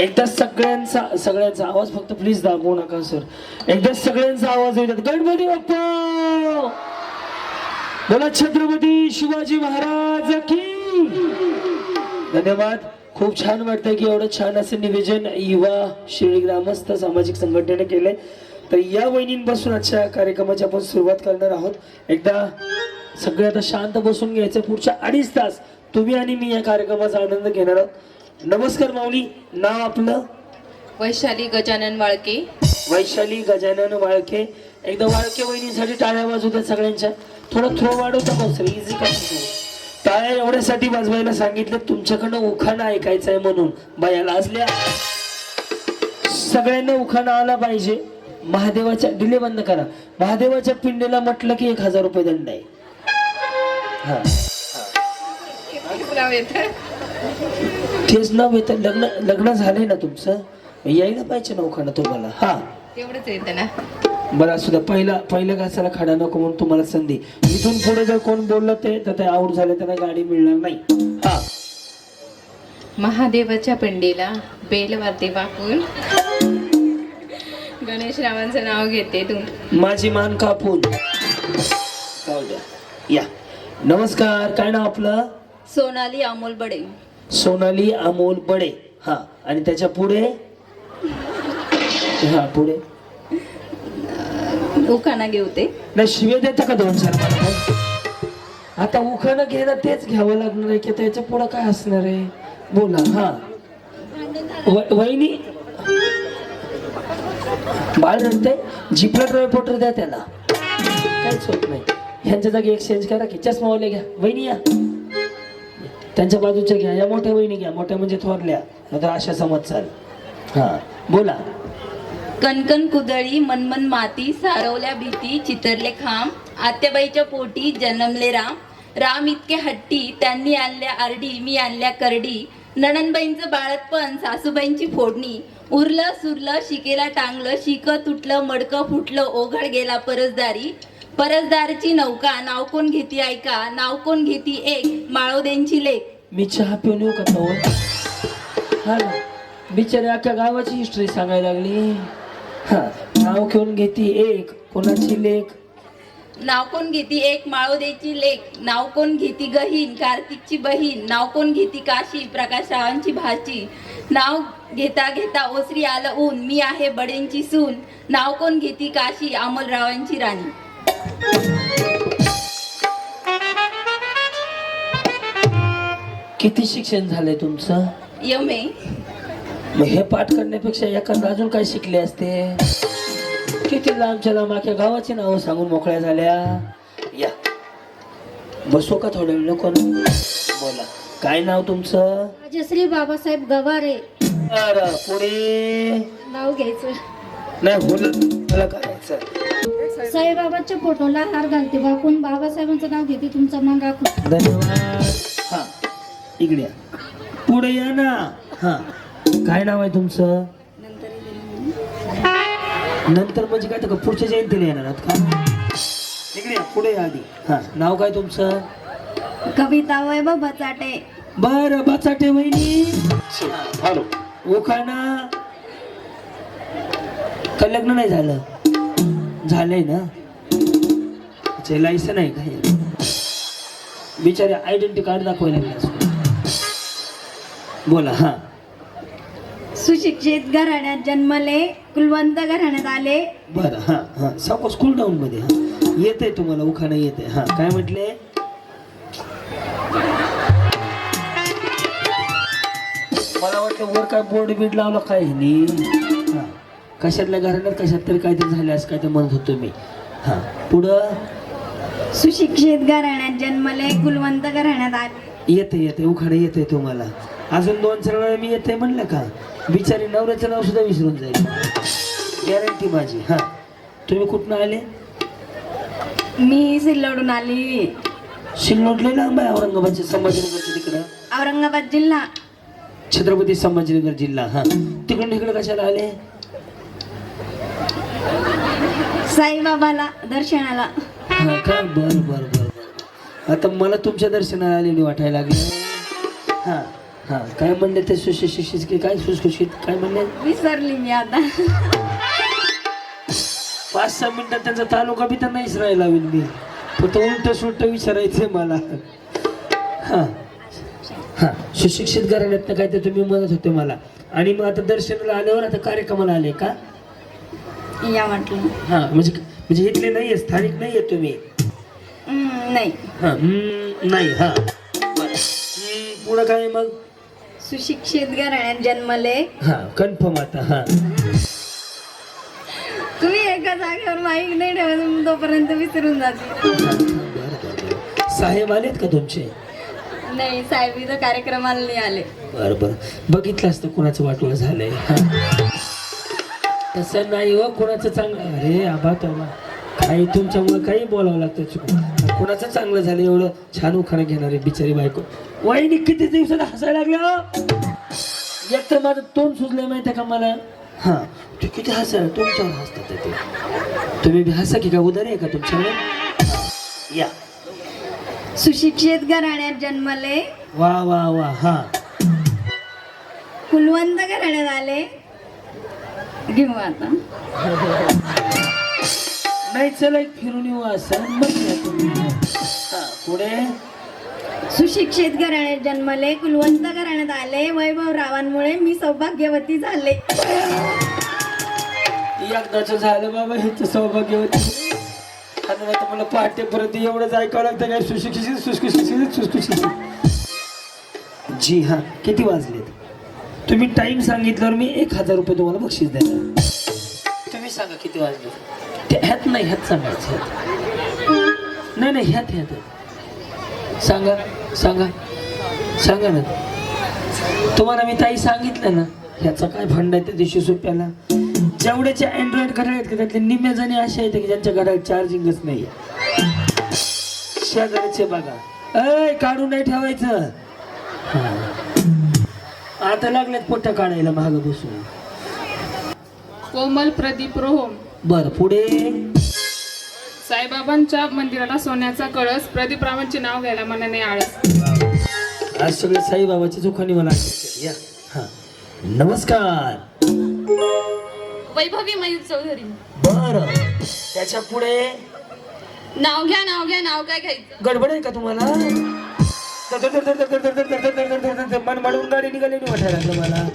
एकदा सगळ्यांचा सगळ्यांचा आवाज फक्त प्लीज दाखवू नका सर एकदा सगळ्यांचा आवाज येतात गणपती बाप्पा! बोला छत्रपती शिवाजी महाराज की! धन्यवाद. खूप छान वाटतंय की एवढं छान असं निवेदन युवा शिर्डी ग्रामस्थ सामाजिक संघटनेने केलंय. तर या वहिनींपासून आजच्या कार्यक्रमाची आपण सुरुवात करणार आहोत. एकदा सगळे आता शांत बसून घ्यायचं पुढच्या अडीच तास. तुम्ही आणि मी या कार्यक्रमाचा आनंद घेणार आहोत. नमस्कार माऊली नाव आपलं? वैशाली गजानन वाळके. वैशाली गजानन वाळके. एकदा वाळके वहिनीसाठी टाळ्या वाजवतात सगळ्यांच्या. थोडं थ्रो वाढवता का सर? इझी का? टाळ्या एवढ्यासाठी वाजवायला सांगितलं तुमच्याकडनं उखाणा ऐकायचं आहे म्हणून बायाला असल्या सगळ्यांना उखाणा आला पाहिजे. महादेवाच्या डिले बंद करा. महादेवाच्या पिंडीला म्हटलं की एक हजार रुपये दंड आहे. हा तेच नाव येतं. लग्न लग्न झालंय ना तुमचं? यायला पाहिजे ना उखाणा तुम्हाला. हा. तेवढंच येतं ना बरं असू द्या. पहिला पहिल्या घासाला खाडा नको म्हणून तुम्हाला संधी. इथून पुढे जर कोण बोललं ते तर ते आऊट झाले त्यांना गाडी मिळणार नाही. हा. महादेवाच्या पिंडीला बेलवाते वाकून गणेश रावांचं नाव घेते तू. माझी मान कापून. जाऊ द्या. या. नमस्कार काय नाव आपलं? सोनाली अमोल बडे. सोनाली अमोल बडे. हा आणि त्याच्या पुढे? हा पुढे. उखाणा घेवते नाही शिवे देता का दोन चार मला? आता उखाणं घेणं तेच घ्यावं लागणार आहे की त्याच्या पुढं काय असणार आहे? बोला हा. व- वहिनी? बाळ रडते जिपला ट्रायपोटर द्या त्याला. काहीच होत नाही. ह्यांच्या जागी एक्सचेंज करा की चष्मावाले घ्या. वहिनी या. त्यांच्या बाजूच्या घ्या. या मोठ्या वहिनी घ्या. मोठ्या म्हणजे थोरल्या. नाहीतर अशा समज चाल. हा. बोला. कणकण कुदळी मनमन माती सारवल्या भीती चितरले खांब आत्याबाईच्या पोटी जन्मले राम. राम इतके हट्टी त्यांनी आणल्या आरडी मी आणल्या करडी. नणनबाईंचं बाळतपण सासूबाईंची फोडणी. उरलं सुरलं शिकेला टांगलं शिक तुटलं मडकं फुटलं ओघड गेला परसदारी. परसदारची नौका नाव कोण घेती ऐका नाव कोण घेती एक माळोदेंची लेख. मी चहा पिऊन येऊ का हा ना. बिचारे अख्ख्या गावाची हिस्ट्री सांगायला लागली. हा नाव घेऊन घेती एक कोणाची लेख? नाव कोण घेती एक माळोदेची लेख. नाव कोण घेती गहीन कार्तिकची बहीण. नाव कोण घेती काशी प्रकाश रावांची भाची. नाव घेता घेता ओसरी आलं ऊन. मी आहे बडेंची सून. नाव कोण घेती काशी अमोलरावांची राणी. किती शिक्षण झालंय तुमचं? यमे मग हे पाठ करण्यापेक्षा एखादं अजून काय शिकले असते? किती लांबच्या लांब अख्ख्या गावाची नावं सांगून मोकळ्या झाल्या? या. बसू का थोड्या वेळ? नको ना? बोला. काय नाव तुमचं? राजश्री बाबासाहेब गवारे. बरं, पुढे. नाव घ्यायचं. नाही बोल. मला करायचं साईबाबाच्या फोटोला हार घालते वाकून बाबासाहेबांचं नाव घेते तुमचं मन राखून. धन्यवाद. हा. इकडे या. पुढे या ना. हा. काय नाव आहे तुमचं? नंतर म्हणजे काय तर पुढच्या जयंतीला येणार आहात का? इकडे या, पुढे या आधी. हा. नाव काय तुमचं? कविता वैभव बचाटे. बर बचाटे वहिनी. हॅलो. ओखाणा का लग्न नाही झालं? झालंय ना? लायसन आहे का हे? बिचारे आयडेंटिटी कार्ड दाखवायला. बोला हा. सुशिक्षित घराण्यात जन्मले कुलवंत घराण्यात आले. बरं हा हा. सावकाश कूल डाऊन मध्ये हा. येते तुम्हाला उखाणा येते हा. काय म्हटले? मला वाटलं वर काय बोर्ड बीड लावला काय ह्यांनी? कशातल्या घराण्यात कशात तरी काहीतरी झाले असं काय ते म्हणत होतो मी. हा पुढं? सुशिक्षित घराण्यात जन्मले कुलवंत घराण्यात आले. येते येते उखाणा येते तुम्हाला. अजून दोन चार वेळा मी येते म्हणलं का? बिचारी नवऱ्याचं नाव सुद्धा विसरून जाईल. गॅरंटी माझी हा. तुम्ही कुठनं आले? मी सिल्लोडून आली. शिल्लोट लय लांब आहे औरंगाबादच्या संभाजीनगरच्या तिकडं. औरंगाबाद जिल्हा. छत्रपती संभाजीनगर जिल्हा हा. तिकडून इकडे कशाला आले? साईबाबाला दर्शनाला. हा का? बर बर बर बर. आता मला तुमच्या दर्शनाला आलेली वाटायला लागली. हा हा. काय म्हणले ते सुशिक्षित की काय सुशिक्षित? काय म्हणले? विसरली मी आता. पाच सहा मिनिटात त्यांचा तालुका बी तर नाहीच राहिला लावेल मी. फक्त उलट सुलट विचारायचंय मला. हा. हा. सुशिक्षित घराण्यात काय ते तुम्ही म्हणत होते मला. आणि मग आता दर्शनाला आल्यावर आता कार्यक्रमाला आले का? या म्हटलं. हा म्हणजे म्हणजे इथले नाहीये स्थानिक नाहीये तुम्ही? हम्म, नाही. हा हम्म, नाही हा. बरं. हम्म, पुढं काय मग? सुशिक्षित घराण्यात जन्मले. हा कन्फर्म आता हा. तुम्ही एका जागेवर माईक नाही ठेवत तोपर्यंत विसरून जाते. बरं, बरं, बरं. साहेब आलेत का तुमचे? नाही साहेब इथं कार्यक्रमाला नाही आले. बर बर. बघितलं असतं कोणाचं वाटोळं झालंय हा. तसं नाही हो कोणाचं चांगलं? अरे आबा तोबा काही तुमच्यामुळे काही बोलावं लागतं चुकून. कोणाचं चांगलं झालं एवढं छान उखाणं घेणारे बिचारी बायको. वहिनी किती दिवसात हसायला लागलं हो? एक तर माझं तोंड सुचलंय माहिती का मला? हा. तू किती हसायला तुमच्यावर हसतात ते तुम्ही बी हसा की का उदार आहे का तुमच्यावर? या. सुशिक्षित घराण्यात जन्मले. वा वा वा. हा. कुलवंत घराण्यात आले. घेऊ आता. नाही चला एक फिरून येऊ असं. मग या तुम्ही. हा, पुढे. सुशिक्षित घराण्यात जन्मले कुलवंत घराण्यात आले वैभव रावांमुळे मी सौभाग्यवती झाले. एकदाच झालं बाबा हेच सौभाग्य होते आणि आता मला पहाटेपर्यंत एवढंच ऐकावं लागतं काय? सुशिक्षित सुशिक्षित सुशिक्षित. जी हा किती वाजलेत? तुम्ही टाइम सांगितल्यावर मी एक हजार रुपये तुम्हाला बक्षीस देणार. तुम्ही सांगा किती वाजले? ते ह्यात नाही ह्यात सांगायचं ह्यात. नाही नाही ह्यात ह्यात. सांगा सांगा सांगा ना. तुम्हाला मी ताई सांगितलं ना ह्याचा काय फंड आहे त्या दिवशी सुट्ट्याला जेवढ्याचे अँड्रॉइड घड्याळ आहेत का त्यातले निम्म्या जणी असे आहेत की ज्यांच्या घड्याळ चार्जिंगच नाही शेजारचे बघा. अय काढून नाही ठेवायचं. आता लागलेत पोट्या काढायला माग बसून. कोमल प्रदीप रोहम बर पुढे. साईबाबांच्या मंदिराला सोन्याचा कळस प्रदीप रावांचे नाव घ्यायला मला नाही आळस. आज सगळे साईबाबाची चुकानी मला आठवते. या. हा. नमस्कार. वैभवी मयूर चौधरी. बर. त्याच्या पुढे? नाव घ्या नाव घ्या नाव काय घ्यायचं? गडबड आहे का तुम्हाला? मन मडून गाडी निघाली नाही वाटायला लागलं मला.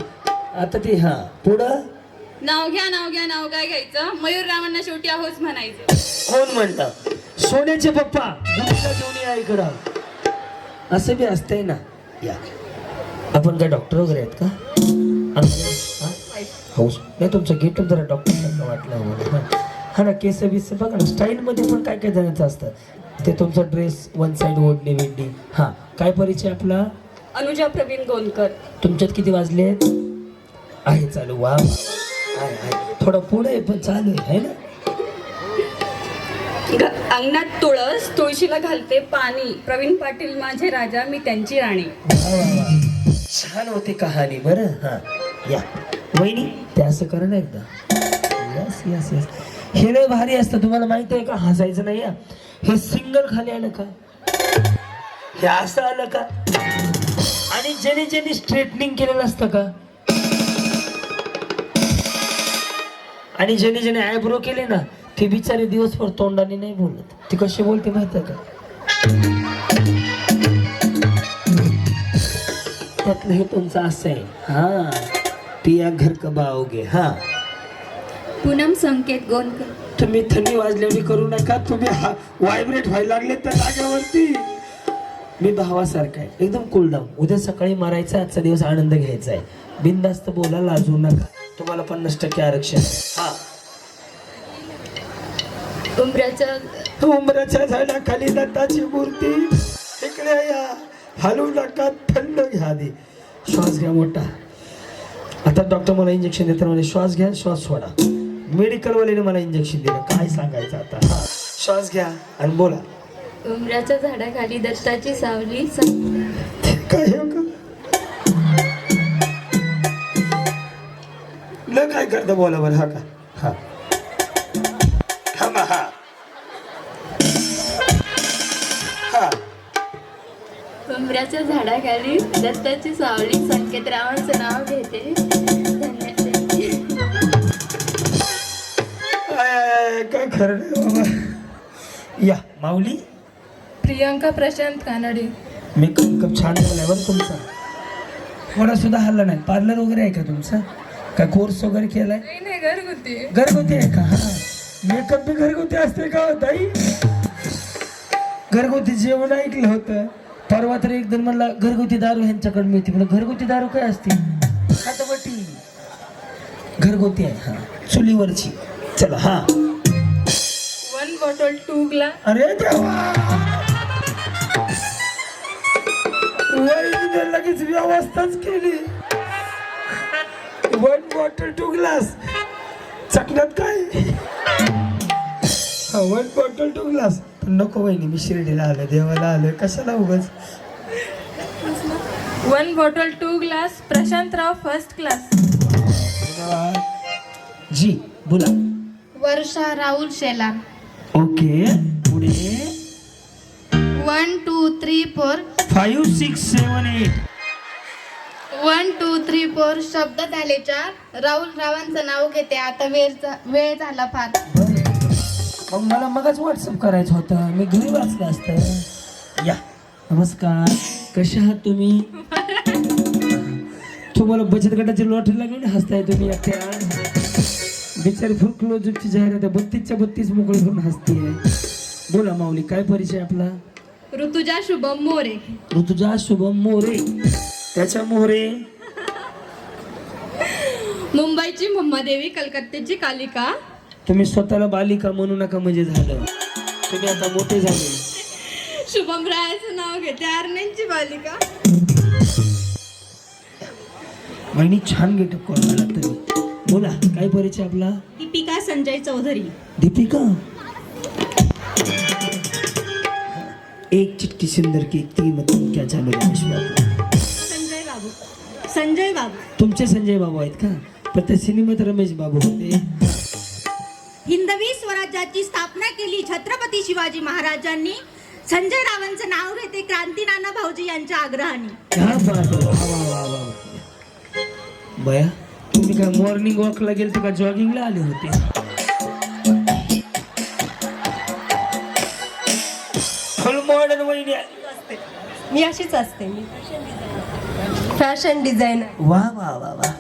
आता ती हा. पुढं? नाव घ्या नाव घ्या नाव काय घ्यायचं? मयूर रावांना शेवटी आहोच म्हणायचं. कोण म्हणतं? सोन्याचे पप्पा. या इकडं. असं बी असतंय ना. या. आपण काय डॉक्टर वगैरे आहेत का? हाऊस. नाही तुमचं गेट जरा डॉक्टर वाटलं हा. हा ना केस बीस बघा ना स्टाईलमध्ये पण काय काय जणांचं असतं. ते तुमचा ड्रेस वन साईड ओढणी विडणी हा. काय परिचय आपला? अनुजा प्रवीण गोंदकर तुमच्यात किती वाजले आहे चालू वा. आहे आहे. थोडं पुढे आहे पण चालू आहे है ना? अंगणात तुळस तुळशीला घालते पाणी. प्रवीण पाटील माझे राजा मी त्यांची राणी. वा वा वा. छान होती कहाणी बरं? हा या. वहिनी ते असं करा ना एकदा. Yes yes yes. हे लय भारी असतं तुम्हाला माहीत आहे का? हसायचं नाही हा. हे सिंगल खाली आलं का? हे असं आलं का? आणि ज्याने ज्याने स्ट्रेटनिंग केलेलं असतं का? आणि ज्याने ज्याने आयब्रो केले ना ते बिचारे दिवसभर तोंडाने नाही बोलत. ती कशी बोलते माहिती आहे का? त्यातलं हे तुमचं असं आहे. हा. पिया घर कबाओगे हा. पूनम संकेत गोंदकर तुम्ही थंडी वाजल्याने करू नका. तुम्ही व्हायब्रेट व्हायला लागले त्या जागेवरती. मी भावासारखा आहे. एकदम कूलडाऊन उद्या सकाळी मारायचा आजचा दिवस आनंद घ्यायचा आहे. बिनधास्त बोला लाजू नका. तुम्हाला पन्नास टक्के आरक्षण. हा. उमऱ्याच्या उमराच्या झाडाखाली दत्ताची मूर्ती. इकडे या. हलवू नका थंड घ्या आधी. श्वास घ्या मोठा. आता डॉक्टर मला इंजेक्शन देताना म्हणे श्वास घ्या श्वास सोडा. मेडिकलवाल्याने मला इंजेक्शन दिलं. काय सांगायचं आता? श्वास घ्या आणि बोला. उमऱ्याच्या झाडाखाली दत्ताची सावली सा- काय हो का न काय करता बोला बरं हा का? हा. थांबा हा. हा. मोगऱ्याच्या झाडाखाली दत्ताची सावली संकेतरावांचं नाव घेते. काय खरं या माऊली. प्रियंका प्रशांत कानडे. मेकअप छान झालाय बरं तुमचा. थोडा सुद्धा हल्ला नाही. पार्लर वगैरे आहे का तुमचा? का कोर्स वगैरे केलाय? नाही घरगुती. घरगुती आहे का? हा. मेकअप बी घरगुती असते का हो ताई? घरगुती जेवण ऐकलं होतं. परवा तर एक जण म्हणला घरगुती दारू ह्यांच्याकडे मिळते. म्हणलं घरगुती दारू काय असते? आता बटी घरगुती आहे हा. चुलीवरची. चला हा. वन बॉटल टू ग्लास अरे देवा! वहिनीने लगेच व्यवस्थाच केली. One bottle two glass. चकण्यात काय? हा वन बॉटल टू ग्लास. पण नको वहिनी मी शिर्डीला आलो देवाला आलोय. कशाला उगाच? One bottle two glass Prashantrao first class. जी बोला. Varsha Rahul Shelar. Okay. One two three four five six seven eight one two three four शब्द झाले चार राहुल रावांचं नाव घेते. आता वेळ वेळ झाला फार. मग मला मगच व्हॉट्सअप करायचं होतं. मी घरी वाचलं असतं. या. नमस्कार. कशा आहात तुम्ही? तुम्हाला बचत गटाची लॉटरी लागली ना हसताय तुम्ही एकट्या. बिचारी फुल क्लोजची जाहिरात आहे. बत्तीसच्या बत्तीस मोकळी करून हसतीये. बोला माऊली काय परिचय आपला? ऋतुजा शुभम मोरे. ऋतुजा शुभम मोरे. त्याच्या मोरे मुंबईची देवी कलकत्त्याची कालिका. तुम्ही स्वतःला बालिका म्हणू नका म्हणजे झालं. तुम्ही आता मोठे झाले. शुभम रायाचं नाव घेते आर्ण्यांची बालिका. वहिनी छान गेटअप करून आला तरी. बोला काय परिचय आपला? दीपिका संजय चौधरी. दीपिका? एक चिट्टी सुंदर की ती मत क्या चालू रमेश बाबू संजय बाबू. संजय बाबू. तुमचे संजय बाबू आहेत का? पण त्या सिनेमात रमेश बाबू होते. हिंदवी स्वराज्याची स्थापना केली छत्रपती शिवाजी महाराजांनी. संजय रावांचं नाव घेते क्रांती नाना भाऊजी यांच्या आग्रहाने. क्या बात आहे. वा, वा, वा, वा. बया तुम्ही काय मॉर्निंग वॉकला गेलते का? जॉगिंगला आले होते? मॉडर्न वहिनी. आहे. मी अशीच असते. मी फॅशन डिझायनर. वा वा वा वा.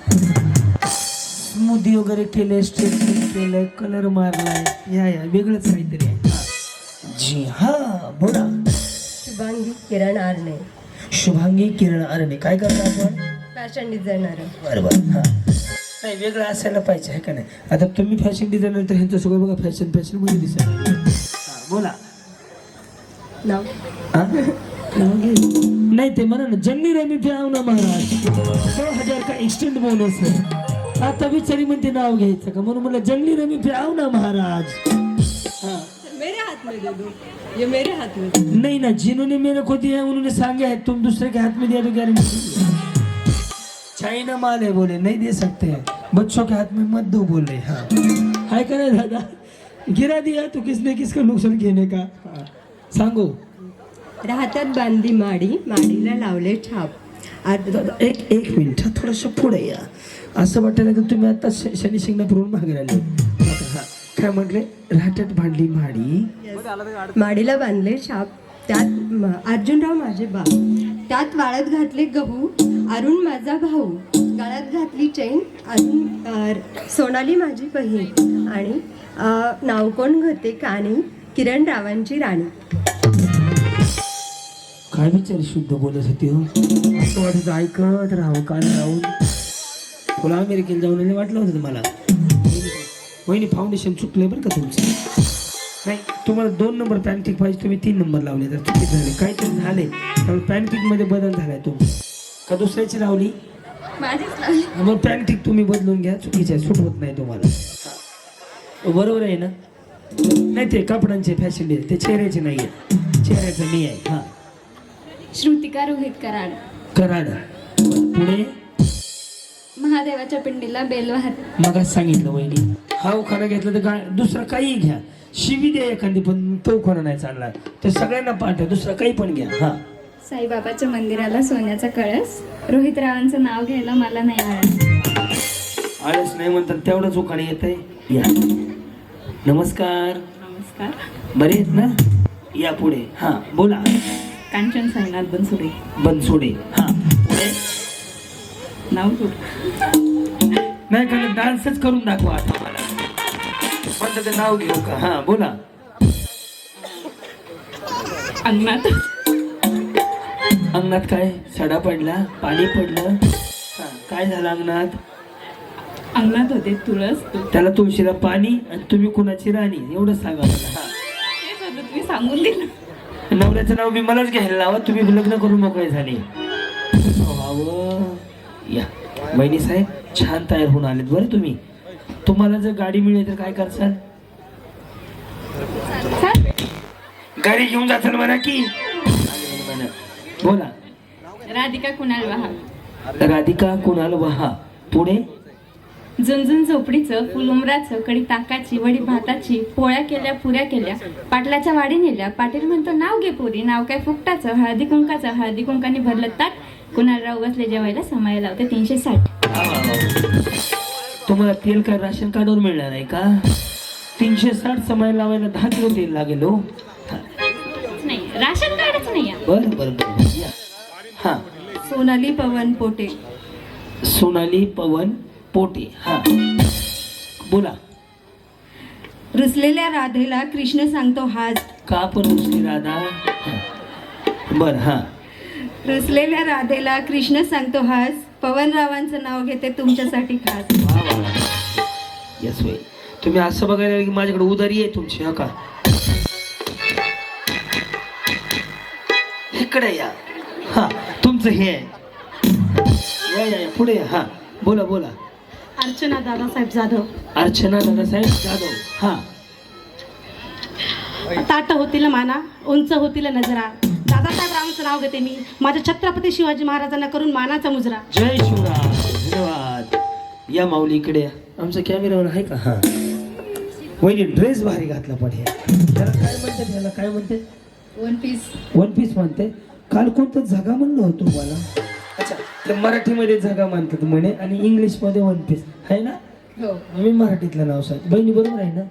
स्मूदी वगैरे केले स्ट्रेचिंग केलं कलर मारलाय. या या वेगळंच काहीतरी आहे. जी हा बोला. शुभांगी किरण आर्णे. शुभांगी किरण अरे काय करता आपण? Fashion designer. बरं बरं हा. नाही वेगळं असायला पाहिजे आहे का नाही? आता तुम्ही फॅशन डिझायनर तर ह्यांचं सगळं बघा फॅशन फॅशनमध्ये. हा, बोला. नाव हा? घे. नाही ते म्हणा ना जंगली रमी प्याव ना महाराज। दो हज़ार का एक्सटेंड बोनस आहे आता बिचारी म्हणते नाव घ्यायचं का म्हणून म्हणलं जंगली रमी प्याव ना महाराज। हा। मेरे हाथ में दे दो। ये मेरे हाथ में नहीं ना जिन्होंने मेरे को दिया है उन्होंने सांगे है। तुम दूसरे के हाथ में दिया तो गारंटी चाइना माल है बोले नहीं दे सकते हैं। बच्चों के हाथ में मत दो बोले हाँ। हाय का दादा गिरा दिया तो किसने किसका नुकसान घेने का? हाँ. सांगो? राहतात बांधी माडी माडीला लावले छाप. आत- एक एक मिनिट थोडंसं पुढे या. असं वाटायला की तुम्ही आता शनी शिंगणापूरहून मागे हा काय म्हटले राहत्यात भांडली म्हाडी माडीला बांधले छाप. त्यात अर्जुनराव माझे बा त्यात वाळत घातले गहू अरुण माझा भाऊ. गळ्यात घातली चैन अरुण सोनाली माझी बहीण. आणि नाव कोण घेते कानी किरण रावांची राणी. काय बिचारी शुद्ध बोलत होती हो? असं वाटत ऐकत राहू काल राहून तुला अमेरिकेला जाऊन आले वाटलं होतं मला? वहिनी फाउंडेशन चुकले बरं का तुमचं? नाही तुम्हाला दोन नंबर पॅनकेक पाहिजे तुम्ही तीन नंबर लावले तर चुकीचे झाले. काहीतरी झाले त्यामुळे pancake मध्ये बदल झालाय तो का दुसऱ्याची लावली? माझीच लावली. मग पॅनकेक तुम्ही बदलून घ्या चुकीचे आहे, सूट होत नाही तुम्हाला. बरोबर आहे ना? नाही ते कपड्यांचे फॅशन डे ते चेहऱ्याचे नाही आहे चेहऱ्याचं मी आहे हा. श्रुतिका रोहित कराड. कराड. पुढे? महादेवाच्या पिंडीला बेलवार मग सांगितलं वहिनी. हा उखाणा घेतला तर काय दुसरा काही घ्या. शिवी द्या एखादी पण तो उखाणा नाही चालणार. तर सगळ्यांना पाठ आहे दुसरा काही पण घ्या हा. साईबाबाच्या मंदिराला सोन्याचा कळस. रोहित रावांचं नाव घ्यायला मला नाही आळस आळस नाही म्हणतात तेवढंच उखाणे येत आहे या. नमस्कार. नमस्कार. बरे आहेत ना? या पुढे. हा बोला. कांचन साईनाथ बनसुडे. बनसोडे. हा. पुढे. नाव नाही का डान्सच करून दाखवा आता मला. म्हणलं ते नाव घेऊ का? हा बोला. अंगणात. अंगणात काय? सडा पडला? पाणी पडलं? हा काय झालं अंगणात? अंगणात होते तुळस. तू त्याला तुळशीला पाणी आणि तुम्ही कुणाची राणी एवढं सांगा मला. हा. तेच होतं तुम्ही सांगून दिलं. नवऱ्याचं नाव मी मलाच घ्यायला लावा तुम्ही लग्न करून मोकळे झाले. अहो, या. बहिणी साहेब छान तयार होऊन आलेत बरं तुम्ही. तुम्हाला जर गाडी मिळेल तर काय करसाल गाडी घेऊन जाताल म्हणा की? म्हणा. बोला. राधिका कुणाल वाहा. राधिका कुणाल वहा. पुढे? झुंझुन झोपडीचं फुलुमराचं कडी ताकाची वडी भाताची पोळ्या केल्या पुऱ्या केल्या पाटलाच्या वाडी नेल्या. पाटील म्हणतो नाव घे पुरी नाव काय फुकटाचं? हळदी कुंकाचं हळदी कुंकाने भरलं ताट. कुणालराव बसले जेवायला समाया लावते तीनशे साठ. तुम्हाला तेल काय राशन कार्डवर मिळणार आहे का? तीनशे साठ समय लावायला दहा किलो तेल लागेल हो. नाही राशन कार्डच नाही आहे. बरं बरं बरं या. हा. सोनाली पवन पोटे. सोनाली पवन पोटे हा. बोला. रुसलेल्या राधेला कृष्ण सांगतो हाज. का पण रुसली राधा? हा. बरं हा. रुसलेल्या राधेला कृष्ण सांगतो हाज. पवनरावांचं नाव घेते तुमच्यासाठी खास. वा वा वा. यस वय तुम्ही असं बघायला की माझ्याकडे उदारी आहे तुमची हा का? इकडे या. हा तुमचं हे आहे. या या या, पुढे या. हा. बोला बोला. अर्चना दादासाहेब जाधव. अर्चना दादासाहेब जाधव. हा. ताट होतील माना उंच होतील नजरा. दादासाहेब रावांचं नाव घेते मी. माझ्या छत्रपती शिवाजी महाराजांना करून मानाचा मुजरा. जय शिवराम धन्यवाद. या माऊली इकडे या. आमचा कॅमेरावर आहे का? हा. वहिनी ड्रेस भारी घातला पण हे. त्याला काय म्हणतात त्याला काय म्हणते? वन पीस वन पीस म्हणते. काल कोणतं झगा म्हणलं होतं मला अच्छा. मराठीमध्ये झगा म्हणतात म्हणे आणि इंग्लिशमध्ये वन पीस आहे ना? हो. मी मराठीतलं नाव सांग बहिणी बरोबर आहे ना?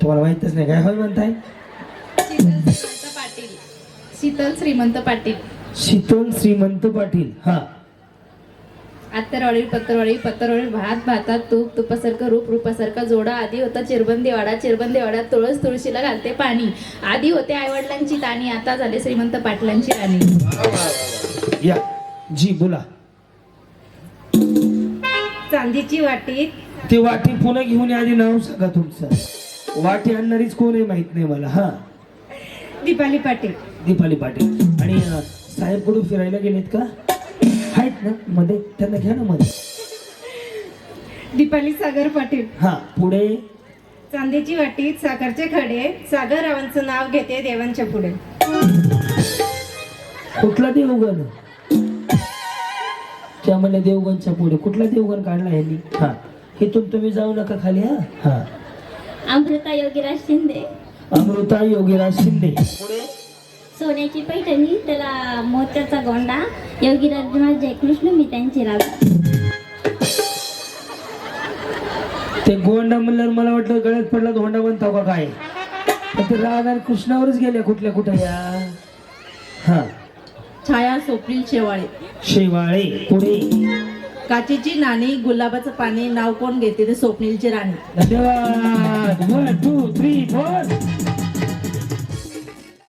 तुम्हाला माहितच नाही काय होय म्हणताय? शीतल श्रीमंत पाटील. शीतल श्रीमंत पाटील शीतल श्रीमंत पाटील हा. आत्तरवाडी पत्तरवाडी पत्तरवाडी भात भातात तूप तुपासारखं रूप रूपासारखा जोडा आधी होता चिरबंदीवाडा चिरबंदीवाडा तुळस तुळशीला घालते पाणी. आधी होते आईवडिलांची ताणी आता झाले श्रीमंत पाटलांची राणी. या. जी बोला. चांदीची वाटी. ते वाटी पुन्हा घेऊन या आधी नाव सांगा तुमचं. वाटी आणणारीच कोण आहे माहीत नाही मला हा? दीपाली पाटील. दीपाली पाटील. आणि अं, साहेब कुठून फिरायला गेलेत का? आहेत ना मध्ये. त्यांना घ्या ना मध्ये. दीपाली सागर पाटील. हा पुढे. चांदीची वाटी साखरचे खडे. सागररावांचं नाव घेते देवांच्या पुढे. कुठला देवगण त्या म्हणल्या देवगणच्या पुढे. कुठला देवगण काढला यांनी? हा. इथून तुम्ही जाऊ नका खाली हा? हा. अमृता योगीराज शिंदे. अमृता योगीराज शिंदे. पुढे? सोन्याची पैठणी त्याला मोत्याचा गोंडा योगीराज माझे कृष्ण मी त्यांची राधा ते गोंडा म्हणल्यावर मला वाटलं गळ्यात पडला तर होंडा बनतो का काय? पण ते राधा आणि कृष्णावरच गेल्या कुठल्या कुठं या. हा. छाया स्वप्नील शेवाळे. शेवाळे पुढे. काचेची नाणी गुलाबाचं पाणी नाव कोण घेते ते स्वप्नीलची राणी. धन्यवाद. One two three four